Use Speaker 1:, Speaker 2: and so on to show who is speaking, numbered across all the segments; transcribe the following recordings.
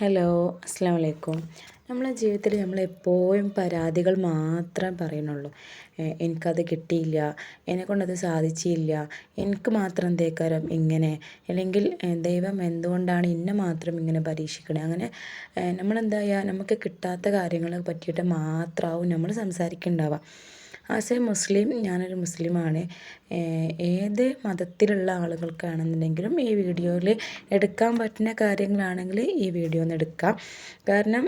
Speaker 1: Hello അസ്സാം വലൈക്കും നമ്മളെ ജീവിതത്തിൽ നമ്മൾ എപ്പോഴും പരാതികൾ മാത്രം പറയുന്നുള്ളൂ. എനിക്കത് കിട്ടിയില്ല എന്നെക്കൊണ്ടത് സാധിച്ചില്ല എനിക്ക് മാത്രം എന്തേക്കാരം ഇങ്ങനെ അല്ലെങ്കിൽ ദൈവം എന്തുകൊണ്ടാണ് എന്നെ മാത്രം ഇങ്ങനെ പരീക്ഷിക്കണേ? അങ്ങനെ നമ്മളെന്താ നമുക്ക് കിട്ടാത്ത കാര്യങ്ങളെ പറ്റിയിട്ട് മാത്രമാവും നമ്മൾ സംസാരിക്കുന്നുണ്ടാവുക ആസ് എ മുസ്ലിം ഞാനൊരു മുസ്ലിമാണ്. ഏത് മതത്തിലുള്ള ആളുകൾക്കാണെന്നുണ്ടെങ്കിലും ഈ വീഡിയോയിൽ എടുക്കാൻ പറ്റുന്ന കാര്യങ്ങളാണെങ്കിൽ ഈ വീഡിയോ ഒന്ന് എടുക്കാം. കാരണം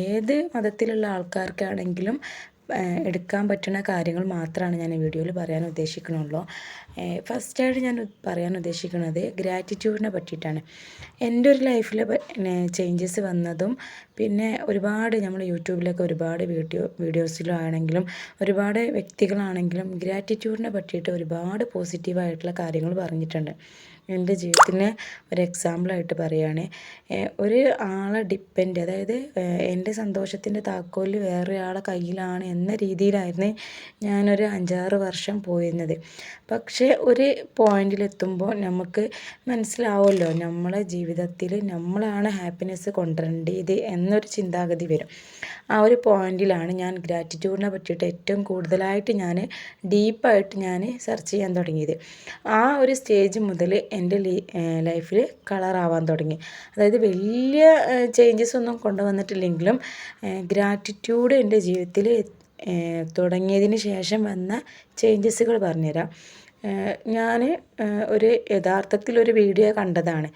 Speaker 1: ഏത് മതത്തിലുള്ള ആൾക്കാർക്കാണെങ്കിലും എടുക്കാൻ പറ്റുന്ന കാര്യങ്ങൾ മാത്രമാണ് ഞാൻ ഈ വീഡിയോയിൽ പറയാൻ ഉദ്ദേശിക്കുന്നുള്ളൂ ഫസ്റ്റായിട്ട് ഞാൻ പറയാൻ ഉദ്ദേശിക്കുന്നത് ഗ്രാറ്റിറ്റ്യൂഡിനെ പറ്റിയിട്ടാണ്. എന്റെ ഒരു ലൈഫിൽ ചേഞ്ചസ് വന്നതും പിന്നെ ഒരുപാട് നമ്മൾ യൂട്യൂബിലൊക്കെ ഒരുപാട് വീഡിയോ വീഡിയോസിലും ആണെങ്കിലും ഒരുപാട് വ്യക്തികളാണെങ്കിലും ഗ്രാറ്റിറ്റ്യൂഡിനെ പറ്റിയിട്ട് ഒരുപാട് പോസിറ്റീവായിട്ടുള്ള കാര്യങ്ങൾ പറഞ്ഞിട്ടുണ്ട്. എന്റെ ജീവിതത്തിനെ ഒരു എക്സാമ്പിളായിട്ട് പറയുകയാണ് ഒരു ആളെ ഡിപ്പെൻഡ് അതായത് എന്റെ സന്തോഷത്തിന്റെ താക്കോൽ വേറൊരാളെ കയ്യിലാണ് എന്ന രീതിയിലായിരുന്നു ഞാനൊരു അഞ്ചാറ് വർഷം പോയിരുന്നത്. പക്ഷേ ഒരു പോയിന്റിലെത്തുമ്പോൾ നമുക്ക് മനസ്സിലാവുമല്ലോ നമ്മളെ ജീവിതത്തിൽ നമ്മളാണ് ഹാപ്പിനെസ് കൊണ്ടുവരേണ്ടത് എന്നൊരു ചിന്താഗതി വരും. ആ ഒരു പോയിന്റിലാണ് ഞാൻ ഗ്രാറ്റിറ്റ്യൂഡിനെ പറ്റിയിട്ട് ഏറ്റവും കൂടുതലായിട്ട് ഞാൻ ഡീപ്പായിട്ട് ഞാൻ സെർച്ച് ചെയ്യാൻ തുടങ്ങിയത്. ആ ഒരു സ്റ്റേജ് മുതൽ എന്റെ ലൈഫിൽ കളറാവാൻ തുടങ്ങി. അതായത് വലിയ ചേഞ്ചസ് ഒന്നും കൊണ്ടുവന്നിട്ടില്ലെങ്കിലും ഗ്രാറ്റിറ്റ്യൂഡ് എന്റെ ജീവിതത്തിൽ തുടങ്ങിയതിന് ശേഷം വന്ന ചേഞ്ചസുകൾ പറഞ്ഞുതരാം. ഞാൻ ഒരു യഥാർത്ഥത്തിൽ ഒരു വീഡിയോ കണ്ടതാണ്.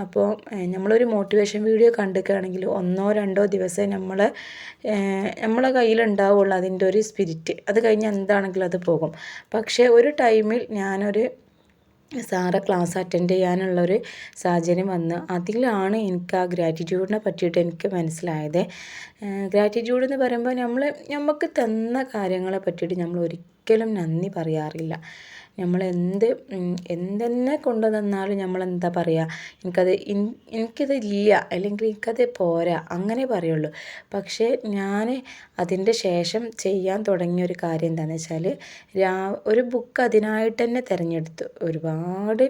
Speaker 1: അപ്പോൾ നമ്മളൊരു മോട്ടിവേഷൻ വീഡിയോ കണ്ടിക്കുകയാണെങ്കിൽ ഒന്നോ രണ്ടോ ദിവസം നമ്മൾ നമ്മളെ കയ്യിലുണ്ടാവുള്ളൂ അതിന്റെ ഒരു സ്പിരിറ്റ് അത് കഴിഞ്ഞ് എന്താണെങ്കിലും അത് പോകും. പക്ഷേ ഒരു ടൈമിൽ ഞാനൊരു സാറെ ക്ലാസ് അറ്റൻഡ് ചെയ്യാനുള്ളൊരു സാഹചര്യം വന്നു അതിലാണ് എനിക്ക് ആ ഗ്രാറ്റിറ്റ്യൂഡിനെ പറ്റിയിട്ട് എനിക്ക് മനസ്സിലായത്. ഗ്രാറ്റിറ്റ്യൂഡ് എന്ന് പറയുമ്പോൾ നമ്മൾ നമുക്ക് തന്ന കാര്യങ്ങളെ പറ്റിയിട്ട് നമ്മൾ ഒരിക്കലും നന്ദി പറയാറില്ല. നമ്മൾ എന്ത് എന്തെന്നെ കൊണ്ടു തന്നാലും നമ്മൾ എന്താ പറയുക എനിക്കത് എനിക്കത് ഇല്ല അല്ലെങ്കിൽ എനിക്കത് പോരാ അങ്ങനെ പറയുള്ളൂ. പക്ഷേ ഞാൻ അതിന്റെ ശേഷം ചെയ്യാൻ തുടങ്ങിയ ഒരു കാര്യം എന്താണെന്ന് വെച്ചാൽ രാ ഒരു ബുക്ക് അതിനായിട്ട് തന്നെ തിരഞ്ഞെടുത്തു. ഒരുപാട്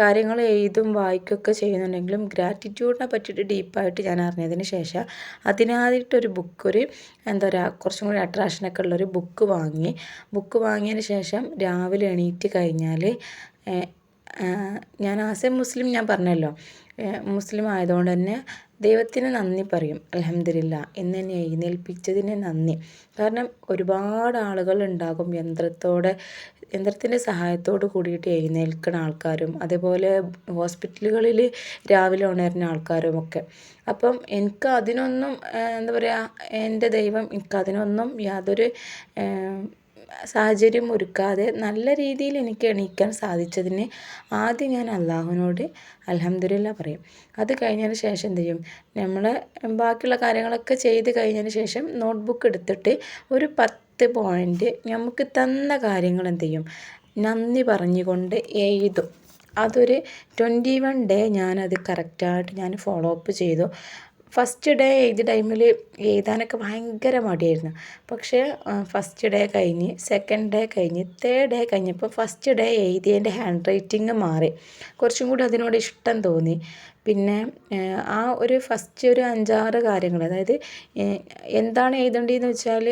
Speaker 1: കാര്യങ്ങൾ എഴുതും വായിക്കുകയൊക്കെ ചെയ്യുന്നുണ്ടെങ്കിലും ഗ്രാറ്റിറ്റ്യൂഡിനെ പറ്റിയിട്ട് ഡീപ്പായിട്ട് ഞാൻ അറിഞ്ഞതിന് ശേഷം അതിനായിട്ടൊരു ബുക്ക് ഒരു എന്താ പറയുക കുറച്ചും കൂടി അട്രാക്ഷനൊക്കെ ഉള്ളൊരു ബുക്ക് വാങ്ങി. ബുക്ക് വാങ്ങിയതിന് ശേഷം രാവിലെ എണീറ്റ് കഴിഞ്ഞാൽ ഞാൻ ആസ് എ മുസ്ലിം ഞാൻ പറഞ്ഞല്ലോ മുസ്ലിം ആയതുകൊണ്ട് തന്നെ ദൈവത്തിന് നന്ദി പറയും അലഹമില്ല എന്ന് എന്നെ എഴുന്നേൽപ്പിച്ചതിന് നന്ദി. കാരണം ഒരുപാട് ആളുകൾ ഉണ്ടാകും യന്ത്രത്തോടെ യന്ത്രത്തിന്റെ സഹായത്തോട് കൂടിയിട്ട് എഴുന്നേൽക്കുന്ന ആൾക്കാരും അതേപോലെ ഹോസ്പിറ്റലുകളിൽ രാവിലെ ഉണരുന്ന ആൾക്കാരും ഒക്കെ. അപ്പം എനിക്ക് അതിനൊന്നും എന്താ പറയുക എന്റെ ദൈവം എനിക്ക് അതിനൊന്നും യാതൊരു സാഹചര്യം ഒരുക്കാതെ നല്ല രീതിയിൽ എനിക്ക് എണീക്കാൻ സാധിച്ചതിന് ആദ്യം ഞാൻ അള്ളാഹുവിനോട് അൽഹംദുലില്ല പറയും. അത് കഴിഞ്ഞതിന് ശേഷം എന്ത് ചെയ്യും? നമ്മൾ ബാക്കിയുള്ള കാര്യങ്ങളൊക്കെ ചെയ്ത് കഴിഞ്ഞതിന് ശേഷം നോട്ട് ബുക്ക് എടുത്തിട്ട് ഒരു പത്ത് പോയിന്റ് നമുക്ക് തന്ന കാര്യങ്ങൾ എന്ത് ചെയ്യും? നന്ദി പറഞ്ഞുകൊണ്ട് എഴുതും. അതൊരു ട്വന്റി വൺ ഡേ ഞാനത് കറക്റ്റായിട്ട് ഞാൻ ഫോളോ അപ്പ് ചെയ്തു. ഫസ്റ്റ് ഡേ എഴുതിയ ടൈമിൽ എഴുതാനൊക്കെ ഭയങ്കര മടിയായിരുന്നു. പക്ഷേ ഫസ്റ്റ് ഡേ കഴിഞ്ഞ് സെക്കൻഡ് ഡേ കഴിഞ്ഞ് തേർഡ് ഡേ കഴിഞ്ഞപ്പോൾ ഫസ്റ്റ് ഡേ എഴുതിയതിന്റെ ഹാൻഡ് റൈറ്റിംഗ് മാറി. കുറച്ചും കൂടി അതിനോട് ഇഷ്ടം തോന്നി. പിന്നെ ആ ഒരു ഫസ്റ്റ് ഒരു അഞ്ചാറ് കാര്യങ്ങൾ അതായത് എന്താണ് എഴുതേണ്ടതെന്ന് വെച്ചാൽ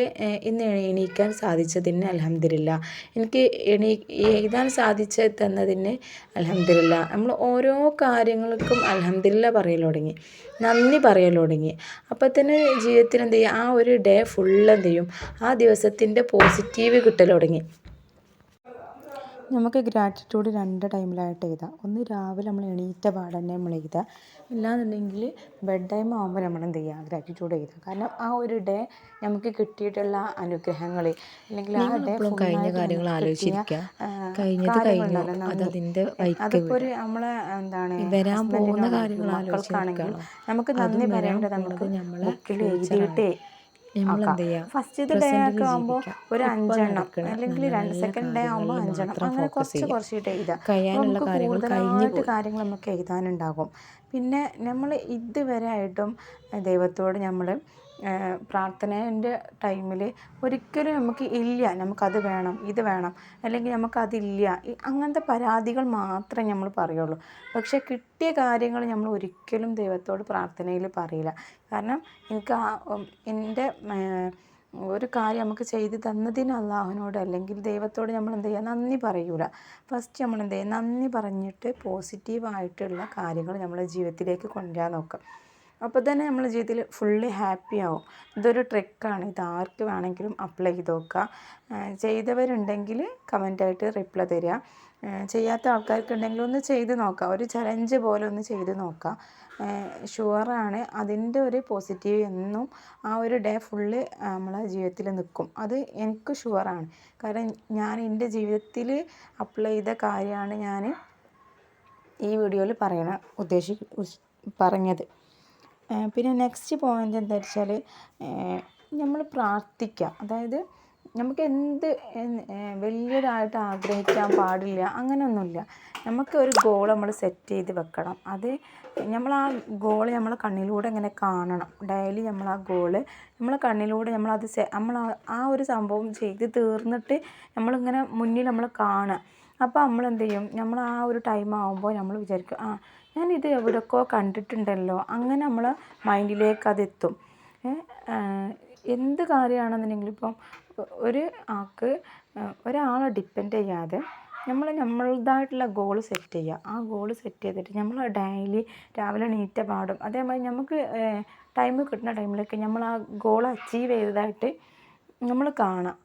Speaker 1: ഇന്ന് എണീക്കാൻ സാധിച്ചതിന് അലഹമില്ല എനിക്ക് എണീ എഴുതാൻ സാധിച്ച് തന്നതിന് അലഹമില്ല നമ്മൾ ഓരോ കാര്യങ്ങൾക്കും അലഹമില്ല പറയൽ തുടങ്ങി. നന്ദി പറയൽ തുടങ്ങി. അപ്പോൾ തന്നെ ജീവിതത്തിൽ എന്ത് ചെയ്യും? ആ ഒരു ഡേ ഫുൾ എന്ത് ചെയ്യും? ആ ദിവസത്തിന്റെ പോസിറ്റീവ് കിട്ടൽ തുടങ്ങി. നമുക്ക് ഗ്രാറ്റിറ്റ്യൂഡ് രണ്ട് ടൈമിലായിട്ട് എഴുതാം. ഒന്ന് രാവിലെ നമ്മൾ എണീറ്റ പാടന്നെ നമ്മൾ എഴുതുക ഇല്ലാന്നുണ്ടെങ്കിൽ ബെഡ് ടൈം ആകുമ്പോൾ നമ്മൾ എന്ത് ചെയ്യുക ഗ്രാറ്റിറ്റ്യൂഡ് എഴുതുക കാരണം ആ ഒരു ഡേ നമുക്ക് കിട്ടിയിട്ടുള്ള അനുഗ്രഹങ്ങൾ അല്ലെങ്കിൽ ആ ഡേ
Speaker 2: കഴിഞ്ഞ കാര്യങ്ങൾ ആലോചിച്ചിരിക്കുക കഴിഞ്ഞത് കഴിഞ്ഞു.
Speaker 1: അതിപ്പോൾ ഒരു നമ്മളെ എന്താണ്
Speaker 2: വരാൻ പോകുന്ന കാര്യങ്ങൾ
Speaker 1: മക്കൾക്കാണെങ്കിൽ നമുക്ക് നന്ദി പറയേണ്ടത് നമുക്ക് നമ്മൾ എഴുതിയിട്ടേ ഫസ്റ്റ് ഇത് ഡേ ഒക്കെ ആകുമ്പോൾ ഒരു അഞ്ചെണ്ണം. അല്ലെങ്കിൽ രണ്ട് സെക്കൻഡ് ഡേ ആകുമ്പോൾ അഞ്ചെണ്ണം. അങ്ങനെ കുറച്ച് കുറച്ചിട്ട് എഴുതാം.
Speaker 2: കഴിയാനുള്ള കാര്യങ്ങൾ
Speaker 1: കൂടുതലായിട്ട് കാര്യങ്ങൾ നമുക്ക് എഴുതാനുണ്ടാകും. പിന്നെ നമ്മൾ ഇതുവരെ ആയിട്ടും ദൈവത്തോട് നമ്മൾ പ്രാർത്ഥനേന്റെ ടൈമിൽ ഒരിക്കലും നമുക്ക് ഇല്ല നമുക്കത് വേണം ഇത് വേണം അല്ലെങ്കിൽ നമുക്കതില്ല. അങ്ങനത്തെ പരാതികൾ മാത്രമേ നമ്മൾ പറയുള്ളൂ. പക്ഷേ കിട്ടിയ കാര്യങ്ങൾ നമ്മൾ ഒരിക്കലും ദൈവത്തോട് പ്രാർത്ഥനയിൽ പറയില്ല. കാരണം എനിക്ക് ആ എന്റെ ഒരു കാര്യം നമുക്ക് ചെയ്ത് തന്നതിന് അള്ളാഹുവിനോട് അല്ലെങ്കിൽ ദൈവത്തോട് നമ്മൾ എന്ത് ചെയ്യുക നന്ദി പറയൂല. ഫസ്റ്റ് നമ്മൾ എന്ത് ചെയ്യുക നന്ദി പറഞ്ഞിട്ട് പോസിറ്റീവായിട്ടുള്ള കാര്യങ്ങൾ നമ്മളെ ജീവിതത്തിലേക്ക് കൊണ്ടുവരാൻ നോക്കുക. അപ്പോൾ തന്നെ നമ്മൾ ജീവിതത്തിൽ ഫുള്ളി ഹാപ്പി ആവും. ഇതൊരു ട്രിക്കാണ് ഇത് ആർക്ക് വേണമെങ്കിലും അപ്ലൈ ചെയ്ത് നോക്കുക ചെയ്തവരുണ്ടെങ്കിൽ കമന്റായിട്ട് റിപ്ലൈ തരിക ചെയ്യാത്ത ആൾക്കാർക്കുണ്ടെങ്കിൽ ഒന്ന് ചെയ്ത് നോക്കുക ഒരു ചലഞ്ച് പോലെ ഒന്ന് ചെയ്ത് നോക്കുക ഷുവറാണ് അതിന്റെ ഒരു പോസിറ്റീവ് എന്നും ആ ഒരു ഡേ ഫുള്ള് നമ്മളെ ജീവിതത്തിൽ നിൽക്കും അത് എനിക്ക് ഷുവറാണ് കാരണം ഞാൻ എന്റെ ജീവിതത്തിൽ അപ്ലൈ ചെയ്ത കാര്യമാണ് ഞാൻ ഈ വീഡിയോയിൽ പറയണ ഉദ്ദേശി പറഞ്ഞത്. പിന്നെ നെക്സ്റ്റ് പോയിന്റ് എന്താ വെച്ചാൽ നമ്മൾ പ്രാർത്ഥിക്കുക അതായത് നമുക്ക് എന്ത് വലിയതായിട്ട് ആഗ്രഹിക്കാൻ പാടില്ല അങ്ങനെയൊന്നുമില്ല നമുക്ക് ഒരു ഗോൾ നമ്മൾ സെറ്റ് ചെയ്ത് വെക്കണം. അത് നമ്മൾ ആ ഗോൾ നമ്മൾ കണ്ണിലൂടെ ഇങ്ങനെ കാണണം. ഡെയിലി നമ്മൾ ആ ഗോൾ നമ്മൾ കണ്ണിലൂടെ നമ്മളത് നമ്മൾ ആ ഒരു സംഭവം ചെയ്ത് തീർന്നിട്ട് നമ്മളിങ്ങനെ മുന്നിൽ നമ്മൾ കാണുക. അപ്പോൾ നമ്മൾ എന്ത് ചെയ്യും? നമ്മൾ ആ ഒരു ടൈം ആകുമ്പോൾ നമ്മൾ വിചാരിക്കും ആ ഞാനിത് എവിടെയൊക്കെയോ കണ്ടിട്ടുണ്ടല്ലോ. അങ്ങനെ നമ്മൾ മൈൻഡിലേക്ക് അതെത്തും. എന്ത് കാര്യമാണെന്നുണ്ടെങ്കിലും ഇപ്പം ഒരു ആൾക്ക് ഒരാളെ ഡിപ്പെൻഡ് ചെയ്യാതെ നമ്മൾ നമ്മളതായിട്ടുള്ള ഗോൾ സെറ്റ് ചെയ്യുക. ആ ഗോൾ സെറ്റ് ചെയ്തിട്ട് നമ്മൾ ഡെയിലി രാവിലെ എണീറ്റ പാടും. അതേമാതിരി നമുക്ക് ടൈം കിട്ടുന്ന ടൈമിലൊക്കെ നമ്മൾ ആ ഗോൾ അച്ചീവ് ചെയ്തതായിട്ട് നമ്മൾ കാണാം.